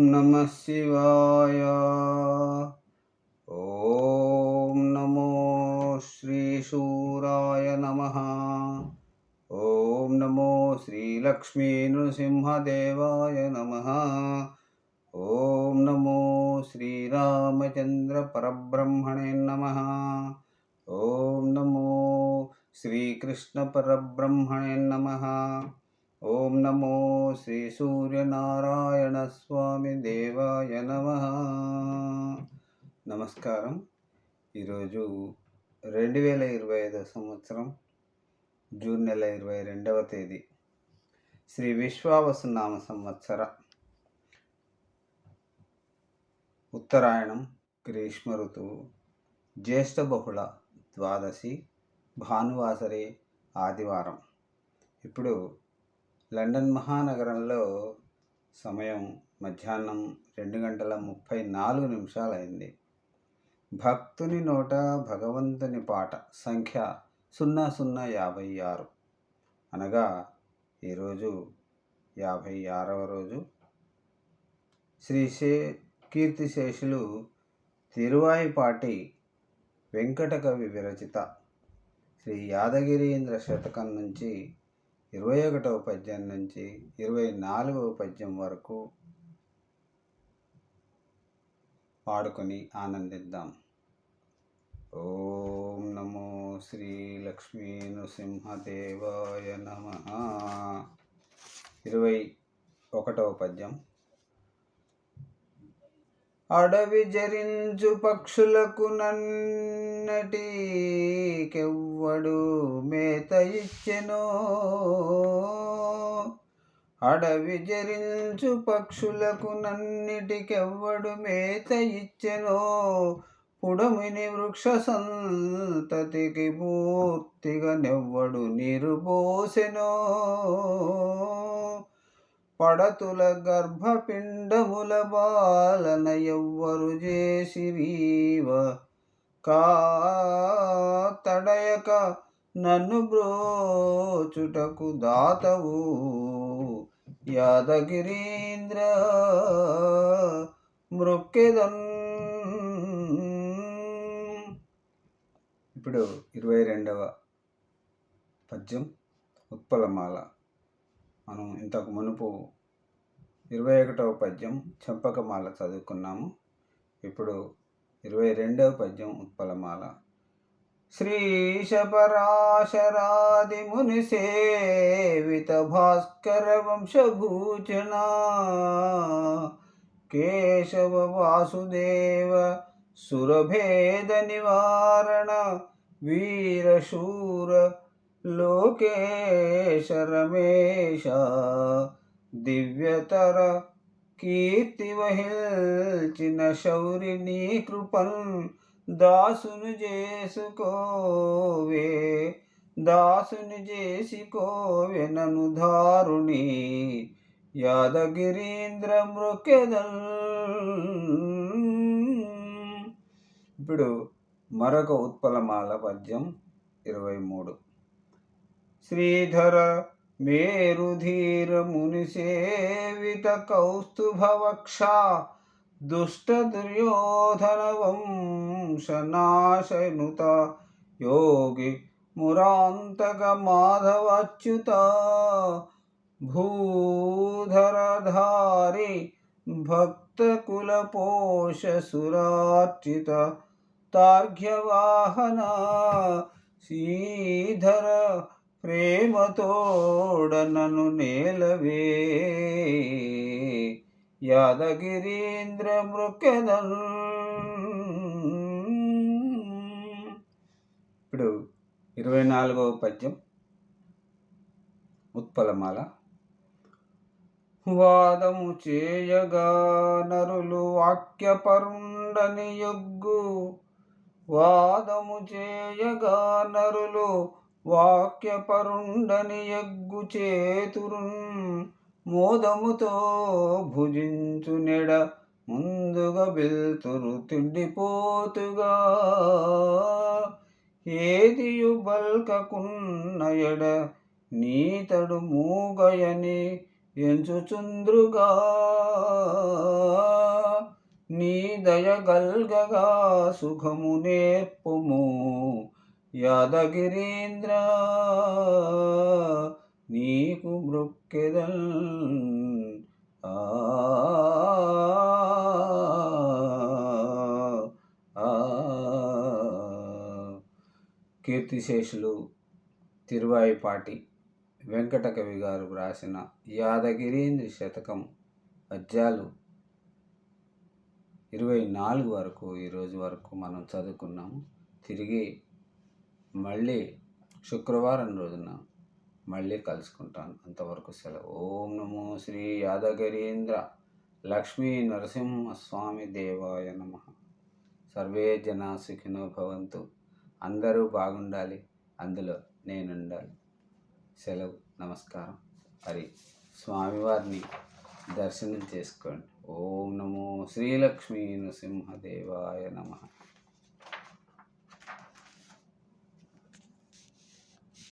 नमः शिवाय। ॐ नमो श्रीशूराय नमः। ॐ नमो श्रीलक्ष्मीनृसिंहदेवाय नमः। ॐ नमो श्रीरामचन्द्रपरब्रह्मणे नमः। ॐ नमो श्रीकृष्णपरब्रह्मणे नमः। ఓం నమో శ్రీ సూర్యనారాయణ స్వామి దేవాయ నమ. నమస్కారం. ఈరోజు రెండు వేల ఇరవై ఐదో సంవత్సరం జూన్ నెల ఇరవై రెండవ తేదీ. శ్రీ విశ్వావసునామ సంవత్సర. ఉత్తరాయణం గ్రీష్మ ఋతువు జ్యేష్ఠ బహుళ ద్వాదశి భానువాసరే ఆదివారం. ఇప్పుడు లండన్ మహానగరంలో సమయం మధ్యాహ్నం రెండు గంటల ముప్పై నాలుగు నిమిషాలైంది. భక్తుని నోట భగవంతుని పాట సంఖ్య సున్నా సున్నా యాభై ఆరు. అనగా ఈరోజు యాభై ఆరవ రోజు. శ్రీ శే కీర్తిశేషులు తిరువాయిపాటి వెంకటకవి విరచిత. శ్రీ యాదగిరీంద్ర శతకం నుంచి ఇరవై ఒకటవ పద్యం నుంచి ఇరవై నాలుగవ పద్యం వరకు పాడుకొని ఆనందిద్దాం. ఓం నమో శ్రీ లక్ష్మీ నృసింహదేవాయ నమ. ఇరవై ఒకటవ పద్యం. అడవి జరించు పక్షులకు నన్నటికెవ్వడు మేత ఇచ్చెనో. అడవి జరించు పక్షులకు నన్నిటికెవ్వడు మేత ఇచ్చెనో. పుడమిని వృక్ష సంతతికి పూర్తిగా నెవ్వడు నీరు పోసెనో. పడతుల గర్భపిండముల బాలన ఎవ్వరు చేసిరీవ కా తడయక నన్ను బ్రోచుటకు దాతవు. యాదగిరీంద్ర మృక్కెదన్. ఇప్పుడు ఇరవై రెండవ పద్యం ఉత్పలమాల. మనం ఇంతకు మునుపు ఇరవై ఒకటవ పద్యం చెంపకమాల చదువుకున్నాము. ఇప్పుడు ఇరవై రెండవ పద్యం ఉత్పలమాల. శ్రీశపరాశరాది ముని సేవిత భాస్కర వంశభూషణ. కేశవ వాసుదేవ సురభేద నివారణ. వీరశూర లోకేశ రమేశ దివ్యతర కీర్తి వహిల్చిన శౌరి నీ కృపన్ దాసును చేసుకోవే దాసుని చేసుకోవే నను దారుణి యాదగిరీంద్ర మృకెదల్ ఇప్పుడు మరొక ఉత్పలమాల పద్యం ఇరవై మూడు. శ్రీధర మేరుధీర ముని సేవిత కౌస్తుభవక్ష దుష్ట దుర్యోధన వంశనాశనుత యోగి మురాంతక మాధవచ్యుత భూధరధారి భక్త కుల పోష సురార్చిత తార్ఘ్యవాహన శ్రీధర ప్రేమతోడనను నేలవే. యాదగిరీంద్ర మృకెదన్ ఇప్పుడు ఇరవై నాలుగవ పద్యం ఉత్పలమాల. వాదము చేయగా నరులు వాక్యపరుండని యొగ్గు వాదము చేయగా నరులు వాక్యపరుండని ఎగ్గు చేతురున్ మోదముతో భుజించు నెడ ముందుగా వెళ్తురు తిండిపోతుగా. ఏదియు బల్కకున్న ఎడ నీతడు మూగయని ఎంచుచుంద్రుగా నీ దయ గల్గగా సుఖము నేర్పుము యాదగిరీంద్ర నీకు మృక్కెదల్ ఆ ఆ. కీర్తిశేషులు తిరువాయిపాటి వెంకటకవి గారు వ్రాసిన యాదగిరీంద్ర శతకం పద్యాలు ఇరవై నాలుగు వరకు ఈరోజు వరకు మనం చదువుకున్నాము తిరిగి మళ్ళీ శుక్రవారం రోజున మళ్ళీ కలుసుకుంటాను. అంతవరకు సెలవు. ఓం నమో శ్రీ యాదగిరీంద్ర లక్ష్మీ నరసింహస్వామి దేవాయ నమ. సర్వే జనా సుఖినో భవంతు. అందరూ బాగుండాలి. అందులో నేనుండాలి. సెలవు. నమస్కారం. హరి. స్వామివారిని దర్శనం చేసుకోండి. ఓం నమో శ్రీలక్ష్మీ నృసింహదేవాయ నమ.